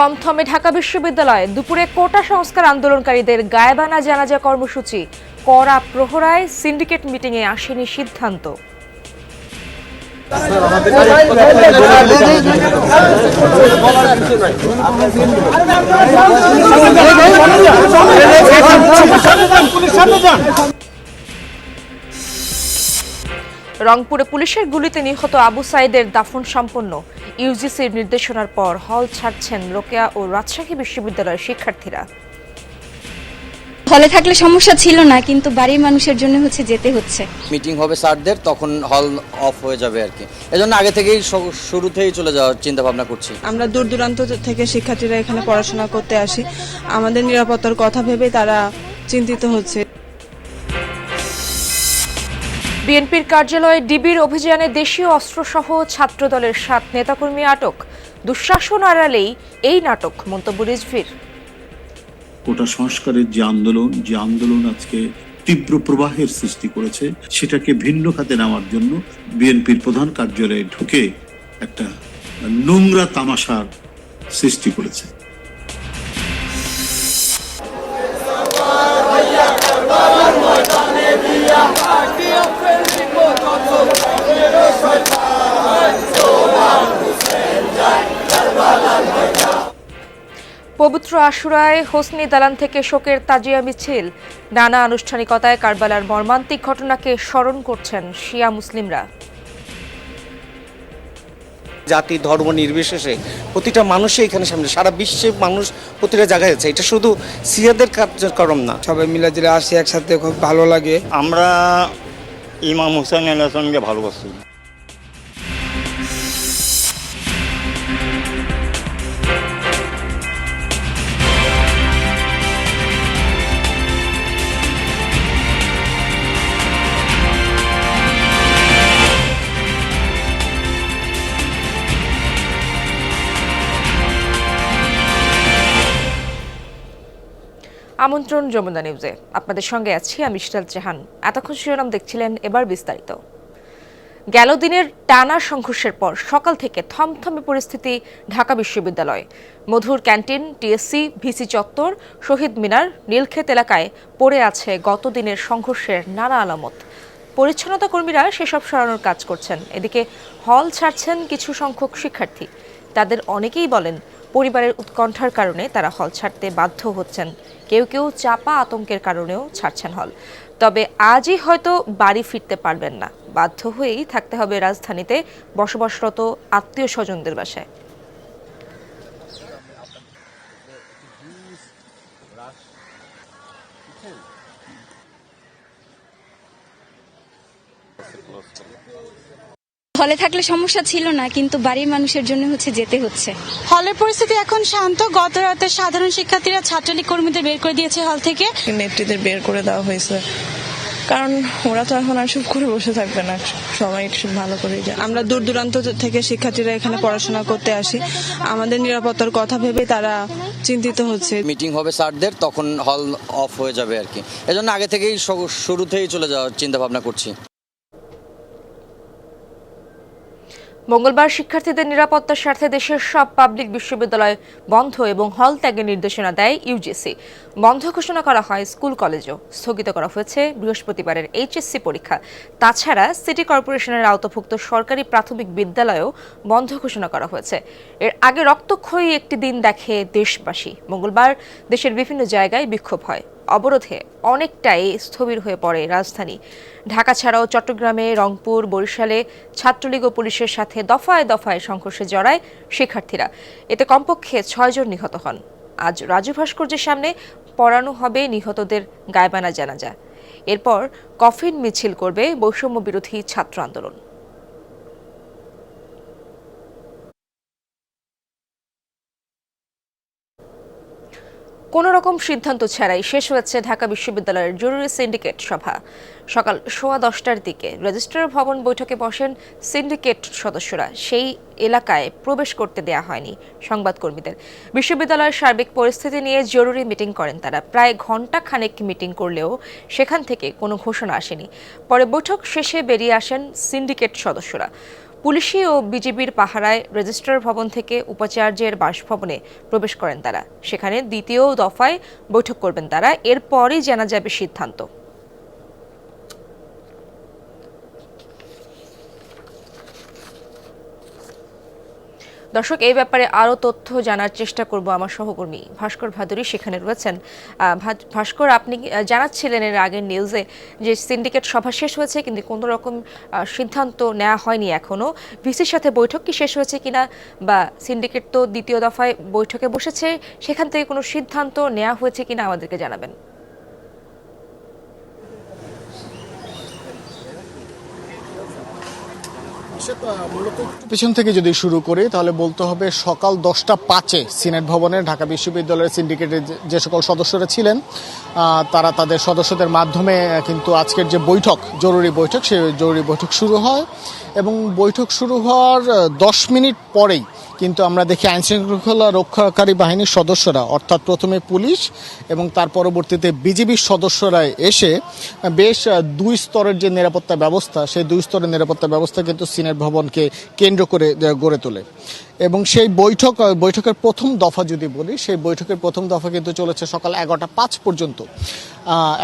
থমথমে ঢাকা বিশ্ববিদ্যালয়ে দুপুরে কোটা সংস্কার আন্দোলনকারীদের গায়েবানা জানাজা কর্মসূচি। কড়া প্রহরায় সিন্ডিকেট মিটিংয়ে আসেনি সিদ্ধান্ত। রংপুরে পুলিশের গুলিতে নিহত আবু সাইদের দাফন সম্পন্ন। ইউজিসির নির্দেশনার পর হল ছাড়ছেন রোকেয়া ও রাজশাহী বিশ্ববিদ্যালয়ের শিক্ষার্থীরা। হলে থাকলে সমস্যা ছিল না কিন্তু বাড়ির মানুষের জন্য হচ্ছে যেতে হচ্ছে। মিটিং হবে স্যারদের তখন হল অফ হয়ে যাবে আর কি। এজন্য আগে থেকেই শুরুতেই চলে যাওয়ার চিন্তা ভাবনা করছি। আমরা দূর দূরান্ত থেকে শিক্ষার্থীরা এখানে পড়াশোনা করতে আসি। আমাদের নিরাপত্তার কথা ভেবে তারা চিন্তিত হচ্ছে। বিএনপির কার্যালয়ে ডিবির অভিযানে দেশীয় অস্ত্রসহ ছাত্রদলের সাত নেতাকর্মী আটক। দুঃশাসন আড়ালেই এই নাটক, মন্তব্য রিজভির। কোটা সংস্কারের যে আন্দোলন যে আন্দোলন আজকে তীব্র প্রবাহের সৃষ্টি করেছে, সেটাকে ভিন্ন খাতে নেওয়ার জন্য বিএনপির প্রধান কার্যালয়ে ঢুকে একটা নোংরা তামাশার সৃষ্টি করেছে। পবিত্র আশুরায় হোসনি দালান থেকে শোকের তাজিয়া মিছিল। নানা আনুষ্ঠানিকতায় কারবালার মর্মান্তিক ঘটনাকে স্মরণ করছেন শিয়া মুসলিমরা। জাতি ধর্ম নির্বিশেষে প্রতিটা মানুষই এখানে সামনে সারা বিশ্বে মানুষ প্রতিটা জায়গায় আছে এটা শুধু সিয়াদের কার্যক্রম না। সবাই মিলে জিলে আসি একসাথে খুব ভালো লাগে। আমরা ইমাম হুসেন আলাহানকে ভালোবাসি। আমন্ত্রণ যমুনা নিউজে আপনাদের সঙ্গে আছি আমি ইশরাত জাহান এতক্ষণ শিরোনাম দেখছিলেন এবার বিস্তারিত। গেল দিনের টানা সংঘর্ষের পর সকাল থেকে থমথমে পরিস্থিতি ঢাকা বিশ্ববিদ্যালয়ে। মধুর ক্যান্টিন, টিএসসি, ভিসি চত্বর, শহীদ মিনার, নীলক্ষেত এলাকায় পড়ে আছে গত দিনের সংঘর্ষের নানা আলামত। পরিচ্ছন্নতা কর্মীরা সেসব সরানোর কাজ করছেন। এদিকে হল ছাড়ছেন কিছু সংখ্যক শিক্ষার্থী। তাদের অনেকেই বলেন, পরিবারের উৎকণ্ঠার কারণে তারা হল ছাড়তে বাধ্য হচ্ছেন। কেউ কেউ চাপা আতঙ্কের কারণেও ছাড়ছেন হল। তবে আজই হয়তো বাড়ি ফিরতে পারবেন না। বাধ্য হয়েই থাকতে হবে রাজধানীতে বসবাসরত আত্মীয় স্বজনদের বাসায়। হলে থাকলে সমস্যা ছিল না কিন্তু বাড়ির মানুষের জন্য হচ্ছে যেতে হচ্ছে। হলের পরিস্থিতি এখন শান্ত। গত রাতে সাধারণ শিক্ষার্থীরা ছাত্রলীগ কর্মীদের বের করে দিয়েছে হল থেকে। নেত্রীদের বের করে দেওয়া হয়েছে। কারণ ওরা তো এখন আর চুপ করে বসে থাকবে না। সবাই একটু ভালো করে যায় আমরা দূর দূরান্ত থেকে শিক্ষার্থীরা এখানে পড়াশোনা করতে আসি। আমাদের নিরাপত্তার কথা ভেবে তারা চিন্তিত হচ্ছে। মিটিং হবে স্যারদের তখন হল অফ হয়ে যাবে আর কি। এজন্য আগে থেকেই শুরুতেই চলে যাওয়ার চিন্তা ভাবনা করছি। মঙ্গলবার শিক্ষার্থীদের নিরাপত্তার স্বার্থে দেশের সব পাবলিক বিশ্ববিদ্যালয় বন্ধ এবং হল ত্যাগের নির্দেশনা দেয় ইউজিসি বন্ধ ঘোষণা করা হয় স্কুল, কলেজও। স্থগিত করা হয়েছে বৃহস্পতিবারের এইচএসসি পরীক্ষা। তাছাড়া সিটি কর্পোরেশনের আওতাভুক্ত সরকারি প্রাথমিক বিদ্যালয়েও বন্ধ ঘোষণা করা হয়েছে। এর আগে রক্তক্ষয়ী একটি দিন দেখে দেশবাসী। মঙ্গলবার দেশের বিভিন্ন জায়গায় বিক্ষোভ হয়। অবরোধে অনেকটাই স্থবির হয়ে পড়ে রাজধানী। ঢাকা ছাড়াও চট্টগ্রামে, রংপুর, বরিশালে ছাত্রলীগ ও পুলিশের সাথে দফায় দফায় সংঘর্ষে জড়ায় শিক্ষার্থীরা। এতে কমপক্ষে ছয়জন নিহত হন। আজ রাজু ভাস্কর্যের সামনে পড়ানো হবে নিহতদের গায়বানা জানাজা। এরপর কফিন মিছিল করবে বৈষম্য বিরোধী ছাত্র আন্দোলন। কোনো রকম সিদ্ধান্ত ছাড়াই শেষ হয়েছে ঢাকা বিশ্ববিদ্যালয়ের জরুরি সিন্ডিকেট সভা। সকাল সোয়া দশটার দিকে রেজিস্ট্রার ভবন বৈঠকে বসেন সিন্ডিকেট সদস্যরা। সেই এলাকায় প্রবেশ করতে দেয়া হয়নি সংবাদকর্মীদের। বিশ্ববিদ্যালয়ের সার্বিক পরিস্থিতি নিয়ে জরুরি মিটিং করেন তারা। প্রায় ঘণ্টা খানেক মিটিং করলেও সেখান থেকে কোনো ঘোষণা আসেনি। পরে বৈঠক শেষে বেরিয়ে আসেন সিন্ডিকেট সদস্যরা। পুলিশি ও বিজেপির পাহারায় রেজিস্ট্রার ভবন থেকে উপাচার্যের বাসভবনে প্রবেশ করেন তারা। সেখানে দ্বিতীয় দফায় বৈঠক করবেন তারা। এরপরই জানা যাবে সিদ্ধান্ত। দর্শক, এই ব্যাপারে আরও তথ্য জানার চেষ্টা করব আমার সহকর্মী ভাস্কর ভাদুরী। সেখানে রয়েছেন ভাস্কর, আপনি জানাচ্ছিলেন এর আগের নিউজে যে সিন্ডিকেট সভা শেষ হয়েছে, কিন্তু কোনো রকম সিদ্ধান্ত নেওয়া হয়নি এখনও। ভিসির সাথে বৈঠক কি শেষ হয়েছে কিনা বা সিন্ডিকেট তো দ্বিতীয় দফায় বৈঠকে বসেছে, সেখান থেকে কোনো সিদ্ধান্ত নেওয়া হয়েছে কিনা আমাদেরকে জানাবেন। পিছন থেকে যদি শুরু করি, তাহলে বলতে হবে সকাল দশটা পাঁচে সিনেট ভবনে ঢাকা বিশ্ববিদ্যালয়ের সিন্ডিকেটের যে- সকল সদস্যরা ছিলেন তারা তাদের সদস্যদের মাধ্যমে কিন্তু আজকের যে বৈঠক, জরুরি বৈঠক, সে জরুরি বৈঠক শুরু হয় এবং বৈঠক শুরু হওয়ার দশ মিনিট পরেই কিন্তু আমরা দেখি আইনশৃঙ্খলা রক্ষাকারী বাহিনীর সদস্যরা, অর্থাৎ প্রথমে পুলিশ এবং তার পরবর্তীতে বিজিবির সদস্যরা এসে বেশ দুই স্তরের যে নিরাপত্তা ব্যবস্থা, সেই দুই স্তরের নিরাপত্তা ব্যবস্থা কিন্তু সিনেট ভবনকে কেন্দ্র করে গড়ে তোলে। এবং সেই বৈঠক, বৈঠকের প্রথম দফা যদি বলি, সেই বৈঠকের প্রথম দফা কিন্তু চলেছে সকাল এগারোটা পাঁচ পর্যন্ত।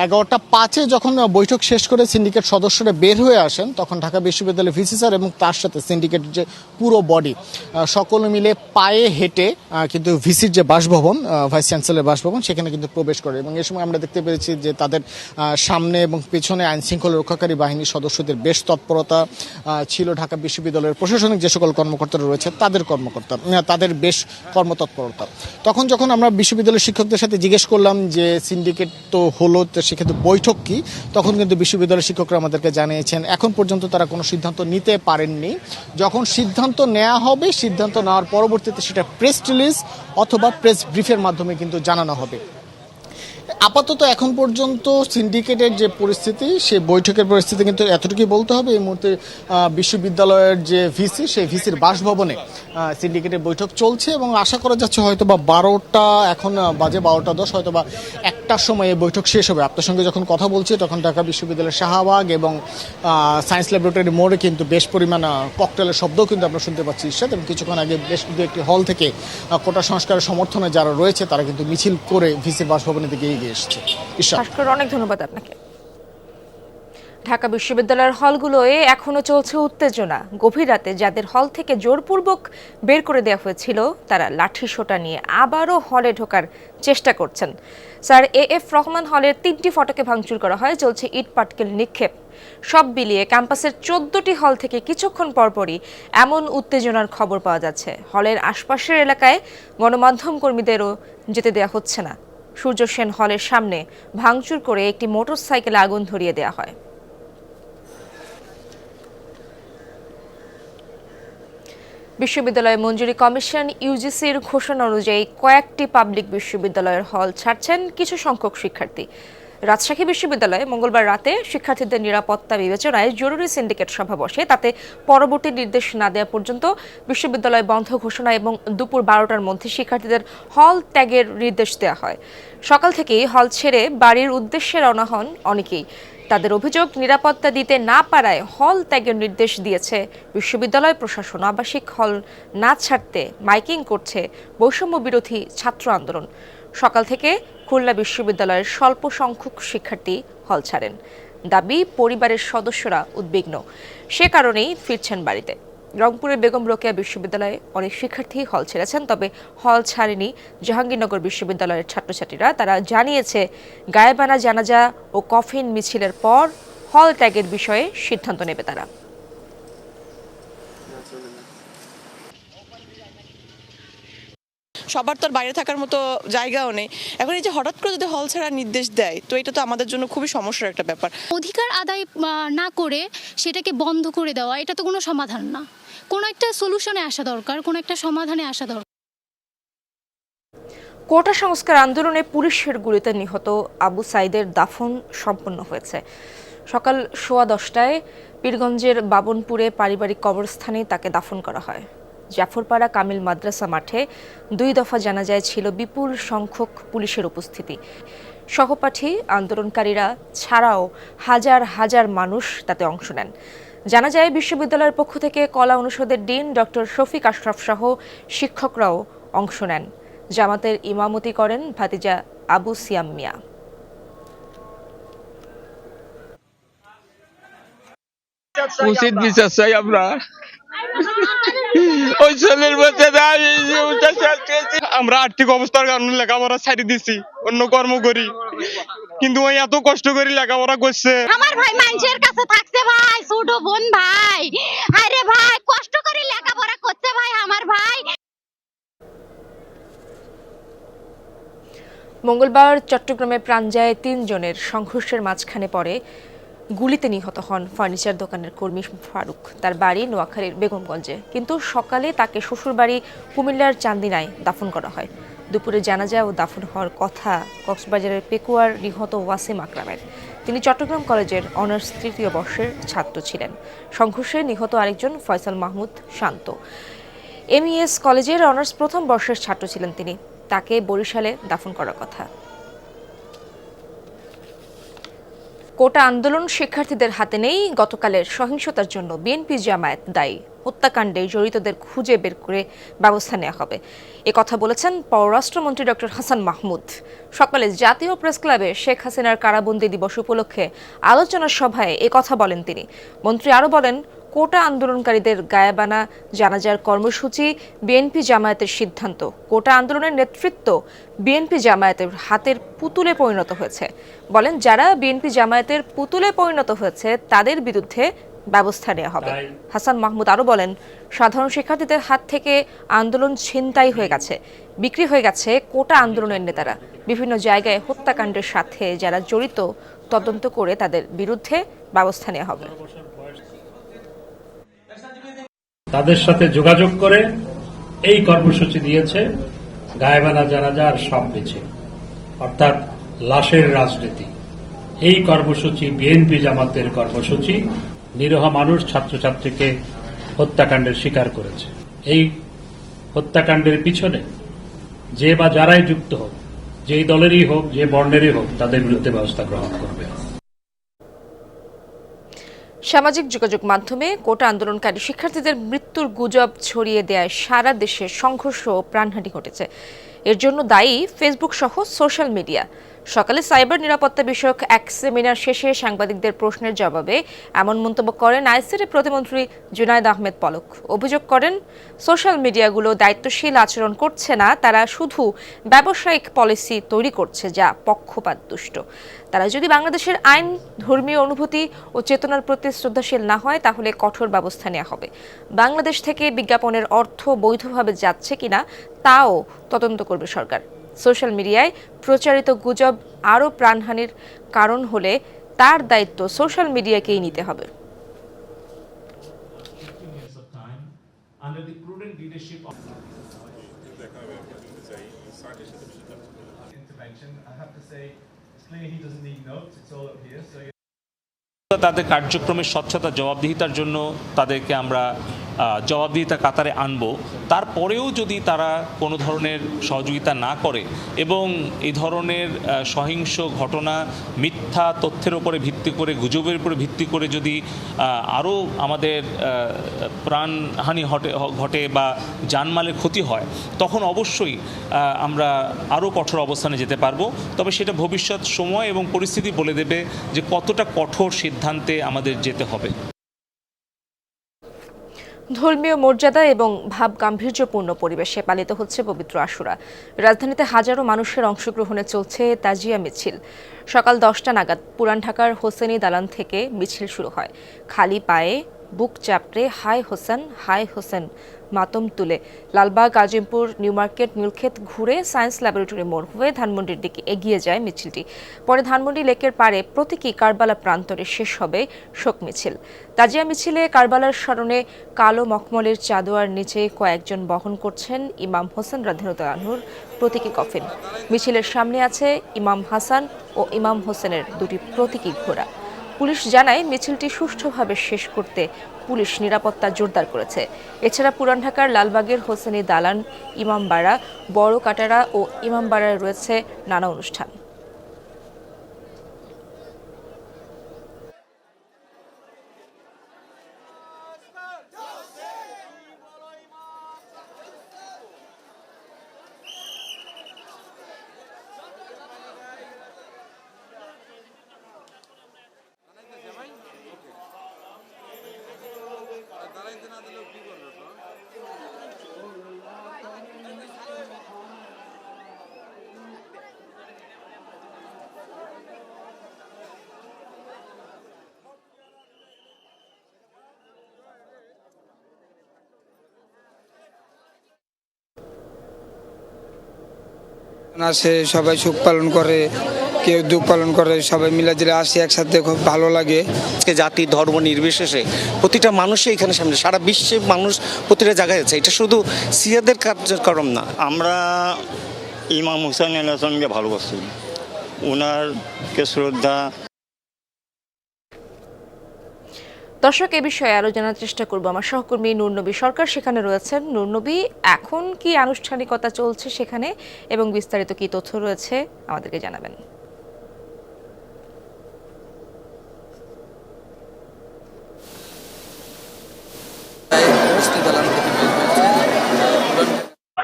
এগারোটা পাঁচে যখন বৈঠক শেষ করে সিন্ডিকেট সদস্যরা বের হয়ে আসেন, তখন ঢাকা বিশ্ববিদ্যালয়ের ভিসি স্যার এবং তার সাথে সিন্ডিকেটের যে পুরো বডি সকলে মিলে পায়ে হেঁটে কিন্তু ভিসির যে বাসভবন ভাইস চ্যান্সেলর বাসভবন, সেখানে কিন্তু প্রবেশ করে। এবং এ সময় আমরা দেখতে পেরেছি যে তাদের সামনে এবং পেছনে আইন শৃঙ্খলা রক্ষাকারী বাহিনীর সদস্যদের বেশ তৎপরতা ছিল। ঢাকা বিশ্ববিদ্যালয়ের প্রশাসনিক যে সকল কর্মকর্তারা রয়েছে, তাদের কর্মকর্তা তাদের বেশ কর্মতৎপরতা। তখন যখন আমরা বিশ্ববিদ্যালয়ের শিক্ষকদের সাথে জিজ্ঞেস করলাম যে, সিন্ডিকেট তো হলো, তো সেক্ষেত্রে বৈঠক কি? তখন কিন্তু বিশ্ববিদ্যালয়ের শিক্ষকরা আমাদেরকে জানিয়েছেন, এখন পর্যন্ত তারা কোনো সিদ্ধান্ত নিতে পারেননি। যখন সিদ্ধান্ত নেওয়া হবে, সিদ্ধান্ত নেওয়ার পরবর্তীতে সেটা প্রেস রিলিজ অথবা প্রেস ব্রিফের মাধ্যমে কিন্তু জানানো হবে। আপাতত এখন পর্যন্ত সিন্ডিকেটের যে পরিস্থিতি, সে বৈঠকের পরিস্থিতি কিন্তু এতটুকুই বলতে হবে। এই মুহূর্তে বিশ্ববিদ্যালয়ের যে ভিসি, সেই ভিসির বাসভবনে সিন্ডিকেটের বৈঠক চলছে এবং আশা করা যাচ্ছে হয়তো বা বারোটা, এখন বাজে বারোটা দশ হয়তো বা একটার সময়ে বৈঠক শেষ হবে। আপনার সঙ্গে যখন কথা বলছি, তখন ঢাকা বিশ্ববিদ্যালয়ের শাহবাগ এবং সায়েন্স ল্যাবরেটরি মোড়ে কিন্তু বেশ পরিমাণ ককটেলের শব্দও কিন্তু আমরা শুনতে পাচ্ছি ঈশ্বর। এবং কিছুক্ষণ আগে বেশ দু একটি হল থেকে কোটা সংস্কারের সমর্থনে যারা রয়েছে, তারা কিন্তু মিছিল করে ভিসি বাসভবনের দিকে এগিয়ে এসছে। ঈশ্বর। অনেক ধন্যবাদ আপনাকে। ঢাকা বিশ্ববিদ্যালয়ের হলগুলোয় এখনও চলছে উত্তেজনা। গভীর রাতে যাদের হল থেকে জোরপূর্বক বের করে দেওয়া হয়েছিল, তারা লাঠি সোটা নিয়ে আবারও হলে ঢোকার চেষ্টা করছেন। স্যার এ এফ রহমান হলের তিনটি ফটকে ভাঙচুর করা হয়, চলছে ইট পাটকেল নিক্ষেপ। সব বিলিয়ে ক্যাম্পাসের চোদ্দটি হল থেকে কিছুক্ষণ পরপরই এমন উত্তেজনার খবর পাওয়া যাচ্ছে। হলের আশপাশের এলাকায় গণমাধ্যম কর্মীদেরও যেতে দেওয়া হচ্ছে না। সূর্য সেন হলের সামনে ভাঙচুর করে একটি মোটরসাইকেলে আগুন ধরিয়ে দেওয়া হয়। বিশ্ববিদ্যালয় মঞ্জুরি কমিশন ইউজিসির ঘোষণা অনুযায়ী কয়েকটি পাবলিক বিশ্ববিদ্যালয়ের হল ছাড়ছেন কিছু সংখ্যক শিক্ষার্থী। রাজশাহী বিশ্ববিদ্যালয়ে মঙ্গলবার রাতে শিক্ষার্থীদের নিরাপত্তা বিবেচনায় জরুরি সিন্ডিকেট সভা বসে। তাতে পরবর্তী নির্দেশ না দেওয়া পর্যন্ত বিশ্ববিদ্যালয় বন্ধ ঘোষণা এবং দুপুর বারোটার মধ্যে শিক্ষার্থীদের হল ত্যাগের নির্দেশ দেওয়া হয়। সকাল থেকেই হল ছেড়ে বাড়ির উদ্দেশ্যে রওনা হন অনেকেই। তাদের অভিযোগ নিরাপত্তা দিতে না পারায় হল ত্যাগের নির্দেশ দিয়েছে বিশ্ববিদ্যালয় প্রশাসন। আবাসিক হল না ছাড়তে মাইকিং করছে বৈষম্য বিরোধী ছাত্র আন্দোলন। সকাল থেকে খুলনা বিশ্ববিদ্যালয়ের স্বল্প সংখ্যক শিক্ষার্থী হল ছাড়েন। দাবি, পরিবারের সদস্যরা উদ্বিগ্ন। সে কারণেই ফিরছেন বাড়িতে। রংপুরের বেগম রোকেয়া বিশ্ববিদ্যালয়ে অনেক শিক্ষার্থী হল ছেড়েছেন, তবে হল ছাড়েনি জাহাঙ্গীরনগর বিশ্ববিদ্যালয়ের ছাত্রছাত্রীরা। তারা জানিয়েছে, গায়েবানা জানাজা ও কফিন মিছিলের পর হল ত্যাগের বিষয়ে সিদ্ধান্ত নেবে তারা। সবার তো আর বাইরে থাকার মতো জায়গাও নেই। এখন এই যে হঠাৎ করে যদি হল ছাড়ার নির্দেশ দেয় তো এটা তো আমাদের জন্য খুবই সমস্যার একটা ব্যাপার। অধিকার আদায় না করে সেটাকে বন্ধ করে দেওয়া এটা তো কোনো সমাধান না। কোনো একটা সলিউশনে আসা দরকার কোনো একটা সমাধানে আসা দরকার। কোটা সংস্কার আন্দোলনে পুলিশের গুলিতে নিহত আবু সাইদের দাফন সম্পন্ন হয়েছে। সকাল সোয়া দশটায় পীরগঞ্জের বাবনপুরে পারিবারিক কবরস্থানে তাকে দাফন করা হয়। জাফরপাড়া কামিল মাদ্রাসা মাঠে দুই দফা জানাজায় ছিল বিপুল সংখ্যক পুলিশের উপস্থিতি। সহপাঠী আন্দোলনকারীরা ছাড়াও হাজার হাজার মানুষ তাতে অংশ নেন। জানা যায় বিশ্ববিদ্যালয়ের পক্ষ থেকে কলা অনুষদের ডিন ডক্টর শফিক আশরাফ সহ শিক্ষকরাও অংশ নেন। জামাতের ইমামতি করেন ভাতিজা আবু সিয়াম মিয়া। উচিত বিচার চাই আমরা। ওই ছেলের বাচ্চা আমরা আর্থিক অবস্থার কারণে লেখাপড়া ছাড়ি দিছি অন্য কর্ম করি। কিন্তু ওই এত কষ্ট করে লেখাপড়া করছে। আমার ভাই মানুষের কাছে থাকছে ভাই ছোট বোন ভাই। আরে ভাই কষ্ট করে লেখাপড়া করছে ভাই আমার ভাই। মঙ্গলবার চট্টগ্রামে প্রাণ যায় তিনজনের সংঘর্ষের মাঝখানে পড়ে গুলিতে নিহত হন ফার্নিচার দোকানের কর্মী ফারুক। তার বাড়ি নোয়াখালীর বেগমগঞ্জে। কিন্তু সকালে তাকে শ্বশুরবাড়ি কুমিল্লার চান্দিনায় দাফন করা হয়। দুপুরে জানাজা ও দাফন হওয়ার কথা কক্সবাজারের পেকুয়ার নিহত ওয়াসিম আকরামের। তিনি চট্টগ্রাম কলেজের অনার্স তৃতীয় বর্ষের ছাত্র ছিলেন। সংঘর্ষে নিহত আরেকজন ফয়সাল মাহমুদ শান্ত। এমইএস কলেজের অনার্স প্রথম বর্ষের ছাত্র ছিলেন তিনি। তাকে বরিশালে দাফন করার কথা। কোটা আন্দোলন শিক্ষার্থীদের হাতে নেই। গতকালের সহিংসতার জন্য বিএনপি জামায়াত দায়ী। হত্যাকাণ্ডে জড়িতদের খুঁজে বের করে ব্যবস্থা নেওয়া হবে। এ কথা বলেছেন পররাষ্ট্রমন্ত্রী ডক্টর হাসান মাহমুদ। সকালে জাতীয় প্রেস ক্লাবে শেখ হাসিনার কারাবন্দি দিবস উপলক্ষে আলোচনা সভায় এ কথা বলেন তিনি। মন্ত্রী আরও বলেন কোটা আন্দোলনকারীদের গায়েবানা জানাজার কর্মসূচি বিএনপি জামায়াতের সিদ্ধান্ত। কোটা আন্দোলনের নেতৃত্ব বিএনপি জামায়াতের হাতের পুতুলে পরিণত হয়েছে। বলেন যারা বিএনপি জামায়াতের পুতুলে পরিণত হয়েছে তাদের বিরুদ্ধে ব্যবস্থা নেওয়া হবে। হাসান মাহমুদ আরও বলেন সাধারণ শিক্ষার্থীদের হাত থেকে আন্দোলন ছিনতাই হয়ে গেছে বিক্রি হয়ে গেছে কোটা আন্দোলনের নেতারা। বিভিন্ন জায়গায় হত্যাকাণ্ডের সাথে যারা জড়িত তদন্ত করে তাদের বিরুদ্ধে ব্যবস্থা নেওয়া হবে। তাদের সাথে যোগাযোগ করে এই কর্মসূচি দিয়েছে গায়েবানা জানাজা আর সব বেছে। অর্থাৎ লাশের রাজনীতি। এই কর্মসূচি বিএনপি জামাতের কর্মসূচি। নিরহ মানুষ ছাত্রছাত্রীকে হত্যাকাণ্ডের শিকার করেছে। এই হত্যাকাণ্ডের পিছনে যে বা যারাই যুক্ত হোক, যেই দলেরই হোক, যে বর্ণেরই হোক, তাদের বিরুদ্ধে ব্যবস্থা গ্রহণ করবে সামাজিক যোগাযোগ মাধ্যমে কোটা আন্দোলনকারী শিক্ষার্থীদের মৃত্যুর গুজব ছড়িয়ে দেয় সারা দেশে সংঘর্ষ ও প্রাণহানি ঘটেছে। এর জন্য দায়ী ফেসবুক সহ সোশ্যাল মিডিয়া সকালে সাইবার নিরাপত্তা বিষয়ক এক সেমিনার শেষে সাংবাদিকদের প্রশ্নের জবাবে এমন মন্তব্য করেন আইসিটি প্রতিমন্ত্রী জুনায়দ আহমেদ পলক। অভিযোগ করেন, সোশ্যাল মিডিয়াগুলো দায়িত্বশীল আচরণ করছে না, তারা শুধু ব্যবসায়িক পলিসি তৈরি করছে যা পক্ষপাত দুষ্ট। তারা যদি বাংলাদেশের আইন, ধর্মীয় অনুভূতি ও চেতনার প্রতি শ্রদ্ধাশীল না হয়, তাহলে কঠোর ব্যবস্থা নেওয়া হবে। বাংলাদেশ থেকে বিজ্ঞাপনের অর্থ বৈধভাবে যাচ্ছে কিনা, তাও তদন্ত করবে সরকার। সোশ্যাল মিডিয়ায় প্রচারিত গুজব আরও প্রাণহানির কারণ হলে তার দায়িত্ব সোশ্যাল মিডিয়াকেই নিতে হবে। তাদের কার্যক্রমের স্বচ্ছতা, জবাবদিহিতার জন্য তাদেরকে আমরা জবাবদিহিতা কাতারে আনব, তারপরেও যদি তারা কোনো ধরনের সহযোগিতা না করে এবং এই ধরনের সহিংস ঘটনা, মিথ্যা তথ্যের উপরে ভিত্তি করে, গুজবের উপরে ভিত্তি করে যদি আরও আমাদের প্রাণহানি ঘটে ঘটে বা জানমালের ক্ষতি হয়, তখন অবশ্যই আমরা আরও কঠোর অবস্থানে যেতে পারব। তবে সেটা ভবিষ্যৎ সময় এবং পরিস্থিতি বলে দেবে যে কতটা কঠোর সিদ্ধান্তে আমাদের যেতে হবে। ধর্মীয় মর্যাদা এবং ভাব গাম্ভীর্যপূর্ণ পরিবেশে পালিত হচ্ছে পবিত্র আশুরা। রাজধানীতে হাজারো মানুষের অংশগ্রহণে চলছে তাজিয়া মিছিল। সকাল দশটা নাগাদ পুরান ঢাকার হোসেনি দালান থেকে মিছিল শুরু হয়। খালি পায়ে বুক চাপড়ে, হাই হোসেন হাই হোসেন, মাতম তুলে। লালবাগ, আজিমপুর, নিউ মার্কেট, নীলক্ষেত ঘুরে সায়েন্স ল্যাবরেটরি মোড় হয়ে ধানমন্ডির দিকে এগিয়ে যায় মিছিলটি। পরে ধানমন্ডি লেকের পাড়ে প্রতীকী কারবালা প্রান্তরে শেষ হবে শোক মিছিল। তাজিয়া মিছিলে কারবালার স্মরণে কালো মখমলের চাদোয়ার নিচে কয়েকজন বহন করছেন ইমাম হোসেন রাধিনুর প্রতীকী কফিন। মিছিলের সামনে আছে ইমাম হাসান ও ইমাম হোসেনের দুটি প্রতীকী ঘোড়া। পুলিশ জানায় মিছিলটি সুষ্ঠুভাবে শেষ করতে পুলিশ নিরাপত্তা জোরদার করেছে। এছাড়া পুরান ঢাকার লালবাগের হোসেনি দালান, ইমামবাড়া বড় কাটারা ও ইমামবাড়ায় রয়েছে নানা অনুষ্ঠান। আসে, সবাই সুখ পালন করে, কেউ দুঃখ পালন করে, সবাই মিলে জিলে আসে একসাথে, খুব ভালো লাগে। জাতি, ধর্ম নির্বিশেষে প্রতিটা মানুষই এখানে সামনে, সারা বিশ্বে মানুষ প্রতিটা জায়গায় আছে এটা শুধু সিয়াদের কার্যক্রম না, আমরা ইমাম হুসাইন আলাহামকে ভালোবাসি। ওনারকে শ্রদ্ধা দর্শক, এ বিষয়ে আরও জানার চেষ্টা করব। আমার সহকর্মী নূরনবী সরকার, সেখানে রয়েছেন। নূরনবী, এখন কি আনুষ্ঠানিকতা চলছে সেখানে এবং বিস্তারিত কি তথ্য রয়েছে আমাদেরকে জানাবেন।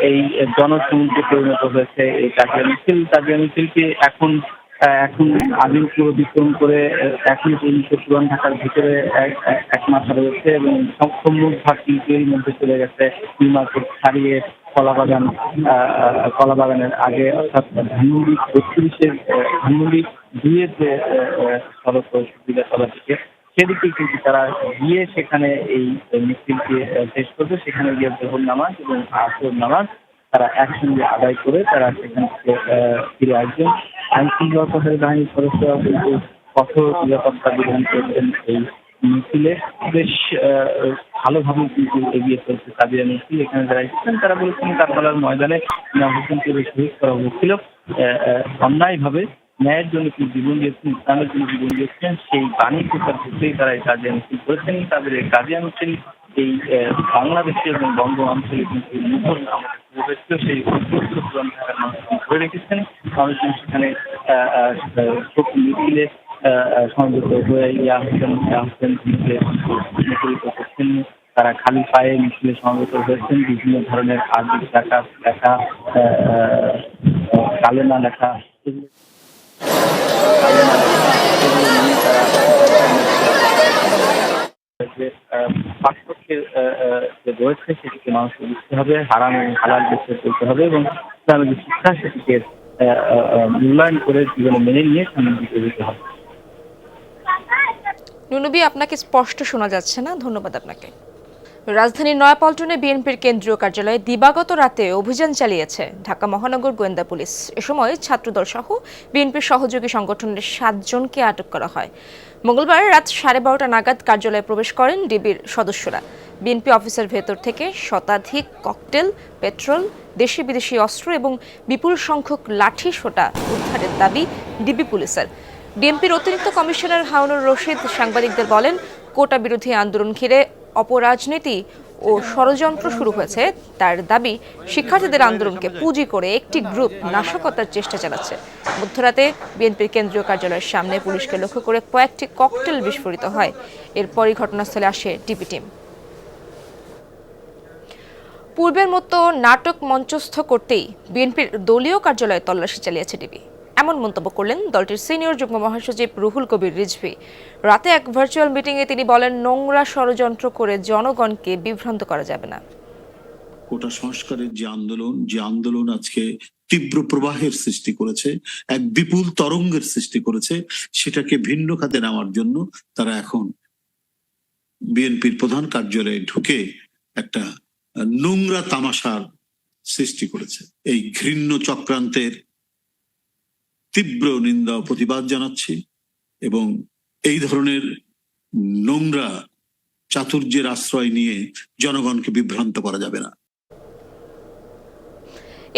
এই জনসমুদ্রে পরিণত হয়েছে এই তাজিয়া মিছিল। তাজিয়া মিছিলকে এখন এখন আদিল পুরো বিক্রম করে এখন পর্যন্ত পুরান ঢাকার ভিতরে এক- মাথা রয়েছে এবং সম্পূর্ণ ভাগ কিন্তু এর মধ্যে চলে গেছে। মার্কেট ছাড়িয়ে কলাবাগান কলাবাগানের আগে, অর্থাৎ ধানমন্ডি বত্রিশের ধানমন্ডি দুইয়ের যে সড়ক সুবিধা তলা থেকে, সেদিকে কিন্তু তারা গিয়ে সেখানে এই মিছিলকে শেষ করবে। সেখানে গিয়ে জোহর নামাজ এবং আসর নামাজ তারা একসঙ্গে আদায় করে তারা সেখান থেকে ফিরে আসবেন। আইন শৃঙ্খলা বাহিনীর সদস্যরা কিন্তু কঠোর নিরাপত্তা বিধান করেছেন এই মিছিলে। বেশ ভালোভাবে কিন্তু এগিয়ে চলছে তাদের মিছিল। এখানে যারা এসেছেন তারা বলেছেন কারবালার ময়দানে ইমাম হোসেনকে শহীদ করা হয়েছিল। অন্যায় ভাবে ন্যায়ের জন্য তিনি জীবন দিয়েছেন ইসলামের জন্য জীবন দিয়েছেন। সেই বাণী প্রচার করতেই তারা এই কাজে মিছিল করেছেন। তাদের এই কাজে মিছিল এই আহ, বাংলাদেশে এবং বঙ্গ অঞ্চলে কিন্তু মুঘল আমাদের পূর্বেত্য সেই রেখেছেন মানুষজন সেখানে মিছিলে আহ, হয়ে ইয়া তারা খালি পায়ে মিছিলে সমবেত হয়েছেন বিভিন্ন ধরনের আর্থিক লেখা লেখা কালেমা লেখা যে পার্থক্যের যে রয়েছে সেটিকে মানুষকে বুঝতে হবে, হারানো এবং হালাল দেশে চলতে হবে এবং ইসলামের যে শিক্ষা সেটিকে মূল্যায়ন করে জীবনে মেনে নিয়ে সামনের দিকে যেতে হবে। নুনবি আপনাকে স্পষ্ট শোনা যাচ্ছে না। ধন্যবাদ আপনাকে। রাজধানীর নয়াপল্টনে বিএনপির কেন্দ্রীয় কার্যালয়ে দিবাগত রাতে অভিযান চালিয়েছে ঢাকা মহানগর গোয়েন্দা পুলিশ। এ সময় ছাত্রদল সহ বিএনপির সহযোগী সংগঠনের সাতজনকে আটক করা হয়। মঙ্গলবার রাত সাড়ে বারোটা নাগাদ কার্যালয়ে প্রবেশ করেন ডিবির সদস্যরা। বিএনপি অফিসের ভেতর থেকে শতাধিক ককটেল, পেট্রোল দেশি বিদেশি অস্ত্র এবং বিপুল সংখ্যক লাঠি সোটা উদ্ধারের দাবি ডিবি পুলিশের। বিএনপির অতিরিক্ত কমিশনার হাউনুর রশিদ সাংবাদিকদের বলেন, কোটা বিরোধী আন্দোলন ঘিরে অপরাজনীতি ও ষড়যন্ত্র শুরু হয়েছে। তার দাবি, শিক্ষার্থীদের আন্দোলনকে পুঁজি করে একটি গ্রুপ নাশকতার চেষ্টা চালাচ্ছে। মধ্যরাতে বিএনপির কেন্দ্রীয় কার্যালয়ের সামনে পুলিশকে লক্ষ্য করে কয়েকটি ককটেল বিস্ফোরিত হয়। এরপরই ঘটনাস্থলে আসে ডিবি টিম। পূর্বের মতো নাটক মঞ্চস্থ করতেই বিএনপির দলীয় কার্যালয়ে তল্লাশি চালিয়েছে ডিবি। এমন মন্তব্য করলেন দলটির সিনিয়র যুগ্ম মহাসচিব রুহুল কবির রিজভি। রাতে এক ভার্চুয়াল মিটিংয়ে তিনি বলেন, নোংরা ষড়যন্ত্র করে জনগণকে বিভ্রান্ত করা যাবে না। কোটা সংস্কারের যে আন্দোলন যে আন্দোলন আজকে তীব্র প্রবাহের সৃষ্টি করেছে, এক বিপুল তরঙ্গের সৃষ্টি করেছে, সেটাকে ভিন্ন খাতে নেওয়ার জন্য তারা এখন বিএনপির প্রধান কার্যালয়ে ঢুকে একটা নোংরা তামাশার সৃষ্টি করেছে। এই ঘৃণ্য চক্রান্তের তীব্র নিন্দা ও প্রতিবাদ জানাচ্ছি এবং এই ধরনের নোংরা চাতুর্যের আশ্রয় নিয়ে জনগণকে বিভ্রান্ত করা যাবে না।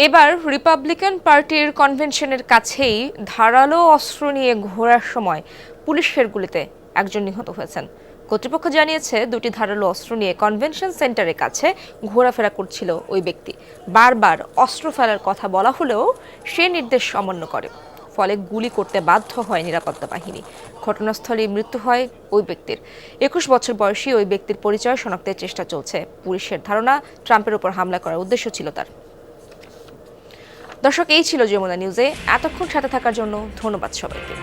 এবার রিপাবলিকান পার্টির কনভেনশনের কাছেই ধারালো অস্ত্র নিয়ে ঘোরার সময় পুলিশের গুলিতে একজন নিহত হয়েছেন। কর্তৃপক্ষ জানিয়েছে, দুটি ধারালো অস্ত্র নিয়ে কনভেনশন সেন্টারের কাছে ঘোরাফেরা করছিল ওই ব্যক্তি। বারবার অস্ত্র ফেলার কথা বলা হলেও সে নির্দেশ অমান্য করে। ফলে গুলি করতে বাধ্য হয় নিরাপত্তা বাহিনী। ঘটনাস্থলে মৃত্যু হয় ওই ব্যক্তির। একুশ বছর বয়সী ওই ব্যক্তির পরিচয় শনাক্তের চেষ্টা চলছে। পুলিশের ধারণা, ট্রাম্পের উপর হামলা করার উদ্দেশ্য ছিল তার। দর্শক, এই ছিল যমুনা নিউজে। এতক্ষণ সাথে থাকার জন্য ধন্যবাদ সবাইকে।